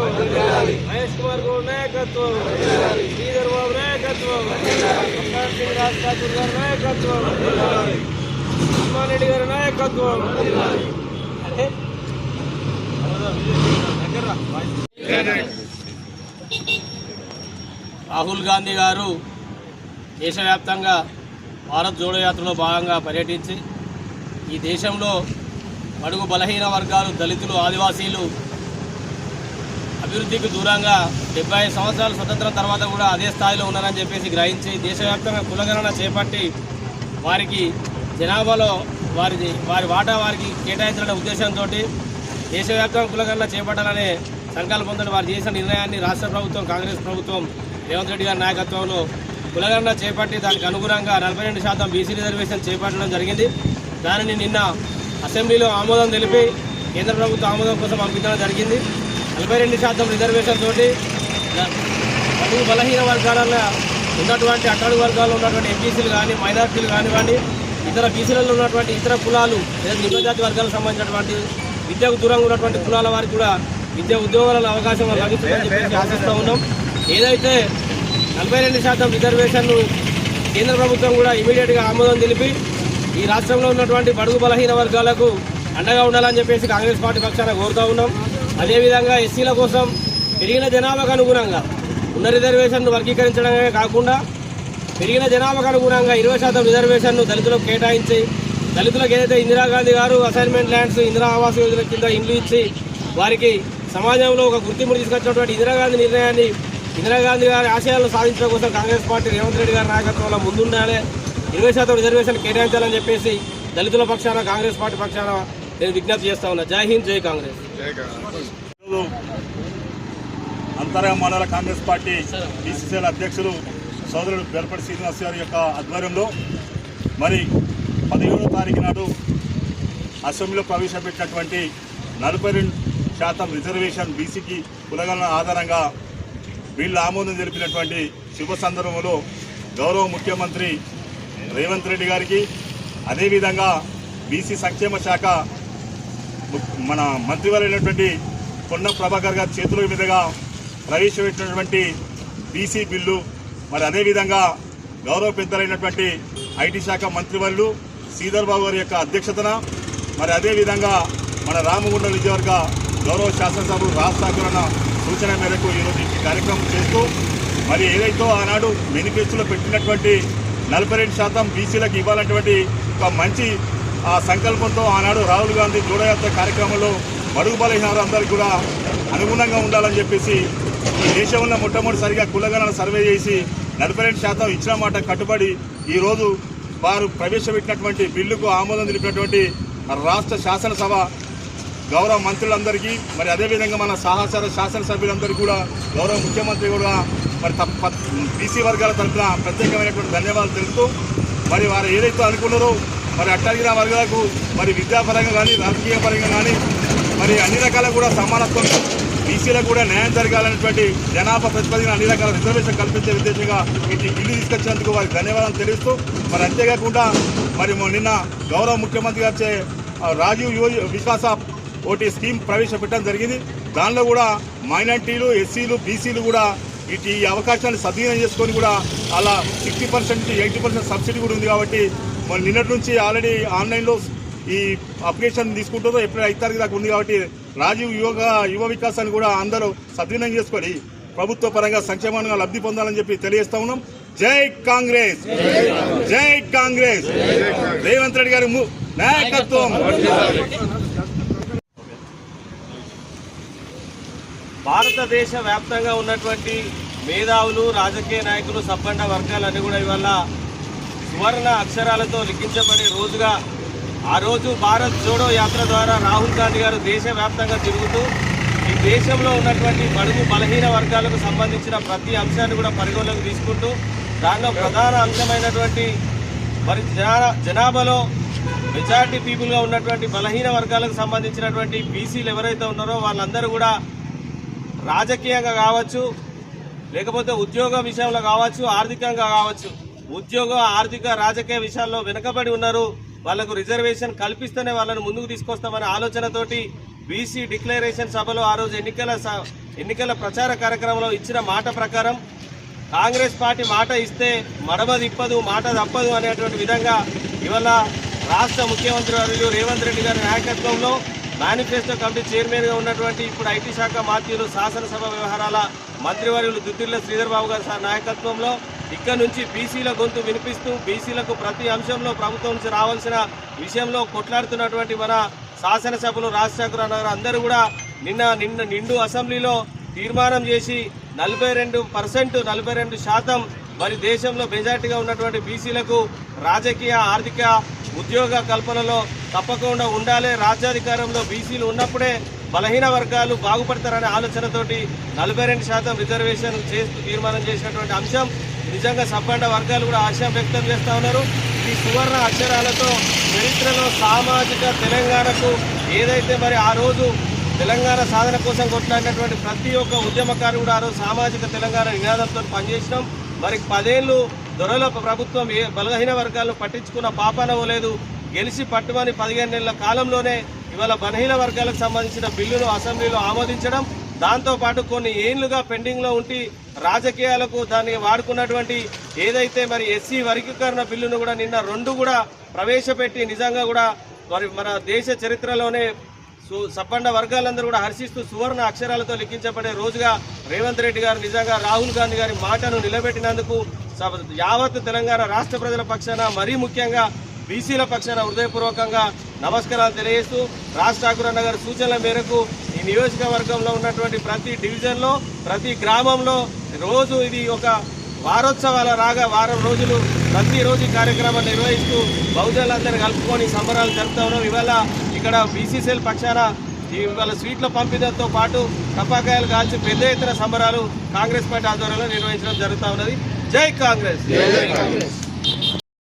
మహేష్ కుమార్ గౌడ్ నాయకత్వం. శ్రీధర్ బాబు నాయకత్వం. సింగ్ రాజ్ ఠాకూర్ గారి నాయకత్వం. ఉస్మాన్ రెడ్డి గారి నాయకత్వం. రాహుల్ గాంధీ గారు దేశవ్యాప్తంగా భారత్ జోడో యాత్రలో భాగంగా పర్యటించి ఈ దేశంలో బడుగు బలహీన వర్గాలు దళితులు ఆదివాసీలు అభివృద్ధికి దూరంగా డెబ్బై సంవత్సరాలు సంవత్సరాల స్వతంత్రం తర్వాత కూడా అదే స్థాయిలో ఉన్నారని చెప్పేసి గ్రహించి దేశవ్యాప్తంగా కులగణన చేపట్టి వారికి జనాభాలో వారిది వారి వాటా వారికి కేటాయించాలనే ఉద్దేశంతో దేశవ్యాప్తంగా కులగణన చేపట్టాలనే సంకల్పంతో వారు చేసిన నిర్ణయాన్ని రాష్ట్ర ప్రభుత్వం కాంగ్రెస్ ప్రభుత్వం రేవంత్ రెడ్డి గారి నాయకత్వంలో కులగణన చేపట్టి దానికి అనుగుణంగా నలభై రెండు శాతం బీసీ రిజర్వేషన్ చేపట్టడం జరిగింది. దానిని నిన్న అసెంబ్లీలో ఆమోదం తెలిపి కేంద్ర ప్రభుత్వ ఆమోదం కోసం పంపించడం జరిగింది. ముప్పై రెండు శాతం రిజర్వేషన్ తోటి బడుగు బలహీన వర్గాలలో ఉన్నటువంటి అట్టడుగు వర్గాల్లో ఉన్నటువంటి ఎంపీసీలు కానీ మైనార్టీలు కానివ్వండి ఇతర బీసీలలో ఉన్నటువంటి ఇతర కులాలు లేదా నిమ్నజాతి వర్గాలకు సంబంధించినటువంటి విద్యకు దూరంగా ఉన్నటువంటి కులాల వారికి కూడా విద్య ఉద్యోగాల అవకాశం లభిస్తుందని చెప్పేసి ఆశిస్తూ ఉన్నాం. ఏదైతే నలభై రెండు శాతం రిజర్వేషన్ను కేంద్ర ప్రభుత్వం కూడా ఇమీడియట్గా ఆమోదం తెలిపి ఈ రాష్ట్రంలో ఉన్నటువంటి బడుగు బలహీన వర్గాలకు అండగా ఉండాలని చెప్పేసి కాంగ్రెస్ పార్టీ పక్షాన కోరుతూ ఉన్నాం. అదేవిధంగా ఎస్సీల కోసం పెరిగిన జనాభాకు అనుగుణంగా ఉన్న రిజర్వేషన్ను వర్గీకరించడమే కాకుండా పెరిగిన జనాభాకు అనుగుణంగా ఇరవై శాతం రిజర్వేషన్ను దళితులకు కేటాయించి దళితులకు ఏదైతే ఇందిరాగాంధీ గారు అసైన్మెంట్ ల్యాండ్స్ ఇందిరా ఆవాస్ యోజన కింద ఇండ్లు ఇచ్చి వారికి సమాజంలో ఒక గుర్తింపు తీసుకొచ్చినటువంటి ఇందిరాగాంధీ నిర్ణయాన్ని ఇందిరాగాంధీ గారి ఆశయాలను సాధించడం కోసం కాంగ్రెస్ పార్టీ రేవంత్ రెడ్డి గారి నాయకత్వంలో ముందుండాలి. ఇరవై శాతం రిజర్వేషన్ కేటాయించాలని చెప్పేసి దళితుల పక్షాన కాంగ్రెస్ పార్టీ పక్షాన నేను విజ్ఞప్తి చేస్తా ఉన్నా. జై హింద్ జై కాంగ్రెస్. ఈరోజు మండల కాంగ్రెస్ పార్టీ బీసీసీఎల్ అధ్యక్షులు సోదరుడు బెల్పడి శ్రీనివాస్ గారి యొక్క ఆధ్వర్యంలో మరి పదిహేడో తారీఖు నాడు అసెంబ్లీలో ప్రవేశపెట్టినటువంటి నలభై రెండు శాతం రిజర్వేషన్ బీసీకి కులగలన ఆధారంగా వీళ్ళు ఆమోదం తెలిపినటువంటి శుభ సందర్భంలో గౌరవ ముఖ్యమంత్రి రేవంత్ రెడ్డి గారికి అదేవిధంగా బీసీ సంక్షేమ శాఖ మన మంత్రివారైనటువంటి కొండ ప్రభాకర్ గారి చేతుల మీదుగా ప్రవేశపెట్టినటువంటి బీసీ బిల్లు మరి అదేవిధంగా గౌరవ పెద్దలైనటువంటి ఐటీ శాఖ మంత్రివర్యులు శ్రీధర్ బాబు గారి యొక్క అధ్యక్షతన మరి అదేవిధంగా మన రామగుండ విజయవర్గ గౌరవ శాసనసభ రాజ్ సూచన మేరకు ఈరోజు ఈ కార్యక్రమం చేస్తూ మరి ఏదైతే ఆనాడు మేనిఫెస్టోలో పెట్టినటువంటి నలభై రెండు శాతం బీసీలకు ఇవ్వాలన్నటువంటి ఒక మంచి ఆ సంకల్పంతో ఆనాడు రాహుల్ గాంధీ జోడయాత్ర కార్యక్రమంలో మడుగు బలహీనాలు అందరికీ కూడా అనుగుణంగా ఉండాలని చెప్పేసి ఈ దేశంలో మొట్టమొదటిసారిగా కులగణన సర్వే చేసి నలభై రెండు శాతం ఇచ్చిన మాట కట్టుబడి ఈరోజు వారు ప్రవేశపెట్టినటువంటి బిల్లుకు ఆమోదం తెలిపినటువంటి రాష్ట్ర శాసనసభ గౌరవ మంత్రులందరికీ మరి అదేవిధంగా మన సహచర శాసనసభ్యులందరికీ కూడా గౌరవ ముఖ్యమంత్రి కూడా మరి తప్ప బీసీ వర్గాల తరఫున ప్రత్యేకమైనటువంటి ధన్యవాదాలు తెలుపుతూ మరి వారు ఏదైతే అనుకున్నారో మరి అట్టగిన వర్గాలకు మరి విద్యాపరంగా కానీ రాజకీయ పరంగా కానీ మరి అన్ని రకాల కూడా సమానత్వం బీసీలకు కూడా న్యాయం జరగాలనేటువంటి జనాభా ప్రతిపాదన అన్ని రకాల రిజర్వేషన్ కల్పించే ఉద్దేశంగా ఇటు బిల్లు తీసుకొచ్చినందుకు వారికి ధన్యవాదాలు తెలుస్తూ మరి అంతేకాకుండా మరి నిన్న గౌరవ ముఖ్యమంత్రి గారు చే రాజీవ్ యువ విశ్వాస ఒకటి స్కీమ్ ప్రవేశపెట్టడం జరిగింది. దానిలో కూడా మైనార్టీలు ఎస్సీలు బీసీలు కూడా ఇటు ఈ అవకాశాన్ని సద్వినియోగం చేసుకొని కూడా అలా sixty percent eighty percent subsidy కూడా ఉంది కాబట్టి మరి నిన్నటి నుంచి ఆల్రెడీ ఆన్లైన్లో ఈ అప్లికేషన్ తీసుకుంటుందో ఎప్పుడు ఐదు తారీఖు దాకా ఉంది కాబట్టి రాజీవ్ యువ యువ వికాసాన్ని కూడా అందరూ సద్వినియోగం చేసుకొని ప్రభుత్వ పరంగా సంక్షేమంగా లబ్ధి పొందాలని చెప్పి తెలియజేస్తా ఉన్నాం. జై కాంగ్రెస్! జై కాంగ్రెస్! రేవంత్ రెడ్డి గారి ము- నాయకత్వం! భారతదేశ వ్యాప్తంగా ఉన్నటువంటి మేధావులు రాజకీయ నాయకులు సంపన్న వర్గాలన్నీ కూడా ఇవాళ సువర్ణ అక్షరాలతో లిఖించబడే రోజుగా ఆ రోజు భారత్ జోడో యాత్ర ద్వారా రాహుల్ గాంధీ గారు దేశవ్యాప్తంగా తిరుగుతూ ఈ దేశంలో ఉన్నటువంటి బడుగు బలహీన వర్గాలకు సంబంధించిన ప్రతి అంశాన్ని కూడా పరిగణలోకి తీసుకుంటూ దానిలో ప్రధాన అంశమైనటువంటి మరి జనాభాలో మెజారిటీ పీపుల్గా ఉన్నటువంటి బలహీన వర్గాలకు సంబంధించినటువంటి బీసీలు ఎవరైతే ఉన్నారో వాళ్ళందరూ కూడా రాజకీయంగా కావచ్చు లేకపోతే ఉద్యోగ విషయంలో కావచ్చు ఆర్థికంగా కావచ్చు ఉద్యోగ ఆర్థిక రాజకీయ విషయాల్లో వెనుకబడి ఉన్నారు. వాళ్ళకు రిజర్వేషన్ కల్పిస్తేనే వాళ్ళని ముందుకు తీసుకొస్తామనే ఆలోచనతోటి బీసీ డిక్లరేషన్ సభలో ఆ రోజు ఎన్నికల స- ఎన్నికల ప్రచార కార్యక్రమంలో ఇచ్చిన మాట ప్రకారం కాంగ్రెస్ పార్టీ మాట ఇస్తే మడమ తిప్పదు మాట తప్పదు అనేటువంటి విధంగా ఇవాళ రాష్ట్ర ముఖ్యమంత్రి వర్యులు రేవంత్ రెడ్డి గారి నాయకత్వంలో మేనిఫెస్టో కమిటీ చైర్మన్గా ఉన్నటువంటి ఇప్పుడు ఐటీ శాఖ మాత్యులు శాసనసభ వ్యవహారాల మంత్రివర్యులు దుద్దిల్ల శ్రీధర్ బాబు గారి నాయకత్వంలో ఇక్కడ నుంచి బీసీల గొంతు వినిపిస్తూ బీసీలకు ప్రతి అంశంలో ప్రభుత్వం నుంచి రావాల్సిన విషయంలో కొట్లాడుతున్నటువంటి మన శాసనసభలు రాజశేఖర గారు అందరూ కూడా నిన్న నిన్న నిండు అసెంబ్లీలో తీర్మానం చేసి నలభై రెండు పర్సెంట్ నలభై రెండు శాతం మరి దేశంలో మెజార్టీగా ఉన్నటువంటి బీసీలకు రాజకీయ ఆర్థిక ఉద్యోగ కల్పనలో తప్పకుండా ఉండాలి. రాజ్యాధికారంలో బీసీలు ఉన్నప్పుడే బలహీన వర్గాలు బాగుపడతారనే ఆలోచనతోటి నలభై రెండు శాతం రిజర్వేషన్ చేస్తూ తీర్మానం చేసినటువంటి అంశం నిజంగా సబ్బండ వర్గాలు కూడా ఆశయం వ్యక్తం చేస్తూ ఉన్నారు. ఈ సువర్ణ అక్షరాలతో చరిత్రలో సామాజిక తెలంగాణకు ఏదైతే మరి ఆ రోజు తెలంగాణ సాధన కోసం కొట్లాడినటువంటి ప్రతి ఒక్క ఉద్యమకారు కూడా ఆ రోజు సామాజిక తెలంగాణ నినాదంతో పనిచేసినాం. మరి పదేళ్ళు దొరల ప్రభుత్వం ఏ బలహీన వర్గాలను పట్టించుకున్న పాపాన పోలేదు గెలిచి పట్టుమని పదిహేను నెలల కాలంలోనే ఇవాళ బలహీన వర్గాలకు సంబంధించిన బిల్లును అసెంబ్లీలో ఆమోదించడం దాంతో పాటు కొన్ని ఏళ్ళుగా పెండింగ్లో ఉండి రాజకీయాలకు దాన్ని వాడుకున్నటువంటి ఏదైతే మరి ఎస్సీ వర్గీకరణ బిల్లును కూడా నిన్న రెండు కూడా ప్రవేశపెట్టి నిజంగా కూడా మరి మన దేశ చరిత్రలోనే సు- సబ్బండ వర్గాలందరూ కూడా హర్షిస్తూ సువర్ణ అక్షరాలతో లిఖించబడే రోజుగా రేవంత్ రెడ్డి గారు నిజంగా రాహుల్ గాంధీ గారి మాటను నిలబెట్టినందుకు యావత్ తెలంగాణ రాష్ట్ర ప్రజల పక్షాన మరీ ముఖ్యంగా బీసీల పక్షాన హృదయపూర్వకంగా నమస్కారాలు తెలియజేస్తూ రాజ్ ఠాకూర్ అన్న గారి సూచనల మేరకు ఈ నియోజకవర్గంలో ఉన్నటువంటి ప్రతి డివిజన్లో ప్రతి గ్రామంలో రోజు ఇది ఒక వారోత్సవాల రాగా వారం రోజులు ప్రతిరోజు ఈ కార్యక్రమాన్ని నిర్వహిస్తూ బహుజనులందరూ కలుపుకొని సంబరాలు జరుపుతా ఉన్నాం. ఇవాళ ఇక్కడ బీసీసీఎల్ పక్షాన ఇవాళ స్వీట్ల పంపిణీతో పాటు టపాకాయలు కాల్చి పెద్ద ఎత్తున సంబరాలు కాంగ్రెస్ పార్టీ ఆధ్వర్యంలో నిర్వహించడం జరుగుతూ ఉన్నది. జై కాంగ్రెస్!